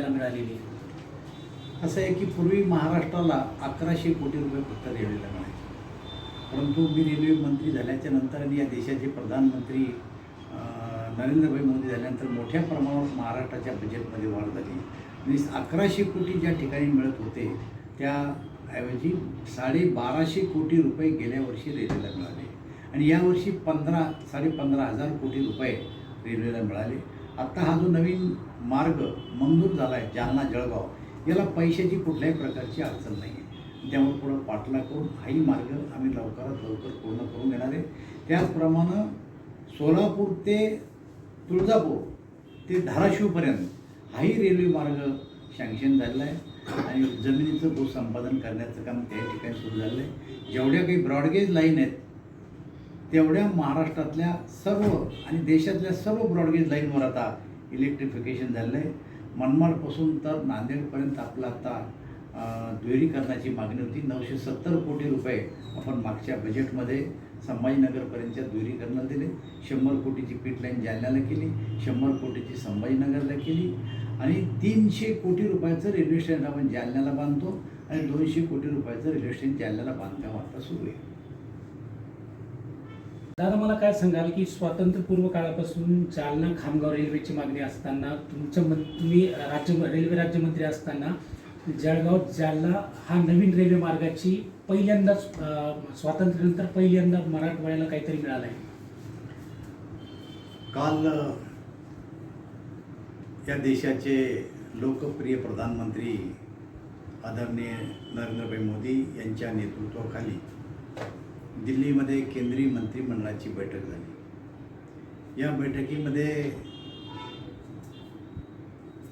मिळालेली. आहे. असं आहे की पूर्वी महाराष्ट्राला अकराशे कोटी रुपये फक्त रेल्वेला मिळायचे परंतु मी रेल्वे मंत्री झाल्याच्यानंतर आणि या देशाचे प्रधानमंत्री नरेंद्रभाई मोदी झाल्यानंतर मोठ्या प्रमाणावर महाराष्ट्राच्या बजेटमध्ये वाढ झाली. आणि अकराशे कोटी ज्या ठिकाणी मिळत होते त्याऐवजी साडेबाराशे कोटी रुपये गेल्या वर्षी रेल्वेला मिळाले. आणि यावर्षी पंधरा साडेपंधरा हजार कोटी रुपये रेल्वेला मिळाले. आत्ता हा जो नवीन मार्ग मंजूर झाला आहे जालना जळगाव याला पैशाची कुठल्याही प्रकारची अडचण नाही आहे त्यामुळे पुढं पाठला करून हाही मार्ग आम्ही लवकरात लवकर पूर्ण करून घेणार आहे. त्याचप्रमाणे सोलापूर ते तुळजापूर ते धाराशिवपर्यंत हाही रेल्वे मार्ग सँक्शन झालेला आहे. आणि जमिनीचं भूसंपादन करण्याचं काम त्या ठिकाणी सुरू झालेलं आहे. जेवढ्या काही ब्रॉडगेज लाईन आहेत तेवढ्या महाराष्ट्रातल्या सर्व आणि देशातल्या सर्व ब्रॉडगेज लाईनवर आता इलेक्ट्रिफिकेशन झालेलं आहे मनमाडपासून तर नांदेडपर्यंत आपलं आता अं, दुहेरीकरणाची मागणी होती. नऊशे सत्तर कोटी रुपये आपण मागच्या बजेटमध्ये संभाजीनगरपर्यंतच्या दुहेरीकरणाला दिले. शंभर कोटीची पीठ लाईन जालन्याला केली. शंभर कोटीची संभाजीनगरला केली. आणि तीनशे कोटी रुपयाचं रेल्वे स्टेशन आपण जालन्याला बांधतो. आणि दोनशे कोटी रुपयाचं रेल्वे स्टेशन जालन्याला बांधकाम आता सुरू आहे. दादा मला काय सांगाल की स्वातंत्र्यपूर्व काळापासून जालना खामगाव रेल्वेची मागणी असताना तुमच्या मन तुम्ही राज्य रेल्वे राज्यमंत्री असताना जळगाव जालना हा नवीन रेल्वे मार्गाची पहिल्यांदाच स्वातंत्र्यानंतर पहिल्यांदा मराठवाड्याला काहीतरी मिळालं आहे. काल या देशाचे लोकप्रिय प्रधानमंत्री आदरणीय नरेंद्रभाई मोदी यांच्या नेतृत्वाखाली दिल्लीमध्ये केंद्रीय मंत्रिमंडळाची बैठक झाली. या बैठकीमध्ये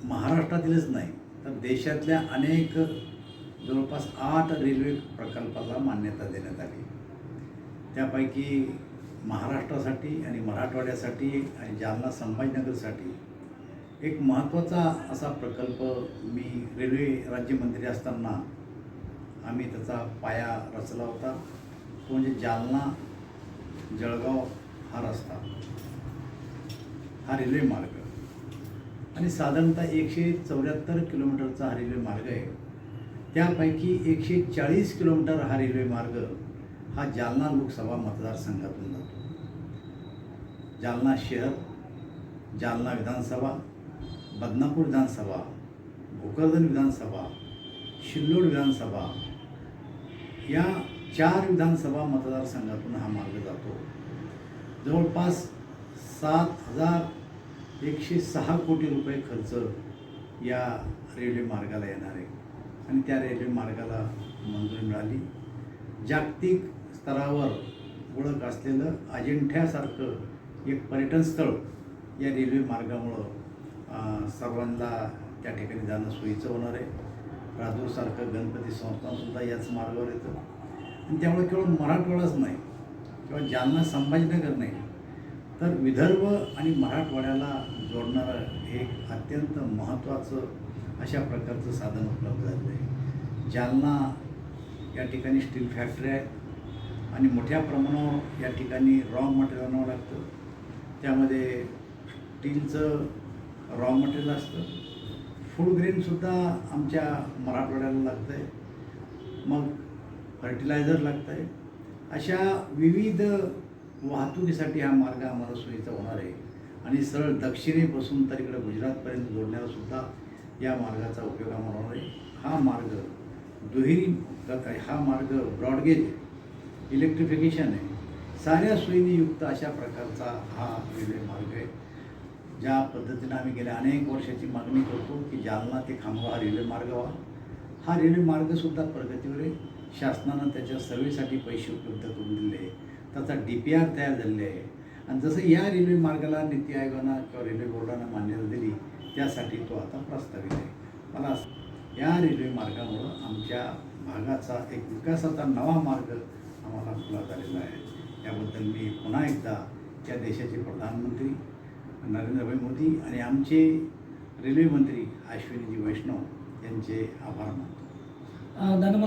महाराष्ट्रातीलच नाही तर देशातल्या अनेक जवळपास आठ रेल्वे प्रकल्पाला मान्यता देण्यात आली. त्यापैकी महाराष्ट्रासाठी आणि मराठवाड्यासाठी आणि जालना संभाजीनगरसाठी एक महत्त्वाचा असा प्रकल्प मी रेल्वे राज्यमंत्री असताना आम्ही त्याचा पाया रचला होता. तो म्हणजे जालना जळगाव हा रस्ता हा रेल्वे मार्ग. आणि साधारणतः एकशे चौऱ्याहत्तर किलोमीटरचा हा रेल्वे मार्ग आहे. त्यापैकी एकशे चाळीस किलोमीटर हा रेल्वे मार्ग हा जालना लोकसभा मतदारसंघातून जातो. जालना शहर जालना विधानसभा बदनापूर विधानसभा भोकरदन विधानसभा शिल्लोड विधानसभा या चार विधानसभा मतदारसंघातून हा मार्ग जातो. जवळपास सात हजार एकशे सहा कोटी रुपये खर्च या रेल्वे मार्गाला येणार आहे. आणि त्या रेल्वे मार्गाला मंजुरी मिळाली. जागतिक स्तरावर ओळख असलेलं अजिंठ्यासारखं एक पर्यटन स्थळ या रेल्वे मार्गामुळं सर्वांना त्या ठिकाणी जाणं सोयीचं होणार आहे. राजूरसारखं गणपती संस्थानसुद्धा याच मार्गावर येतं. आणि त्यामुळे केवळ मराठवाडाच नाही किंवा जालना संभाजीनगर नाही तर विदर्भ आणि मराठवाड्याला जोडणारं एक अत्यंत महत्त्वाचं अशा प्रकारचं साधन उपलब्ध झालं आहे. जालना या ठिकाणी स्टील फॅक्टरी आहेत आणि मोठ्या प्रमाणावर या ठिकाणी रॉ मटेरियल आणावं लागतं. त्यामध्ये स्टीलचं रॉ मटेरियल असतं. फूड ग्रेनसुद्धा आमच्या मराठवाड्याला लागतं आहे मग फर्टिलायझर लागतं आहे अशा विविध वाहतुकीसाठी हा मार्ग आम्हाला सोयीचा होणार आहे. आणि सरळ दक्षिणेपासून तर इकडे गुजरातपर्यंत जोडण्याला सुद्धा या मार्गाचा उपयोग आम्हाला होणार आहे. हा मार्ग दुहेरी हा मार्ग ब्रॉडगेज आहे. इलेक्ट्रिफिकेशन आहे. साऱ्या सोयीने युक्त अशा प्रकारचा हा रेल्वे मार्ग आहे. ज्या पद्धतीनं आम्ही गेल्या अनेक वर्षाची मागणी करतो की जालना ते खांबवा हा रेल्वे मार्ग व्हा. हा रेल्वे मार्गसुद्धा प्रगतीवर आहे. शासनानं त्याच्या सर्वेसाठी पैसे उपलब्ध करून दिले. त्याचा डी पी आर तयार झालेले आहे. आणि जसं या रेल्वे मार्गाला नीती आयोगानं किंवा रेल्वे बोर्डानं मान्यता दिली त्यासाठी तो आता प्रस्तावित आहे. मला या रेल्वे मार्गामुळं आमच्या भागाचा एक विकासाचा नवा मार्ग आम्हाला खुला झालेला आहे. याबद्दल मी पुन्हा एकदा त्या देशाचे प्रधानमंत्री नरेंद्रभाई मोदी आणि आमचे रेल्वे मंत्री अश्विनीजी वैष्णव यांचे आभार मानतो. दादा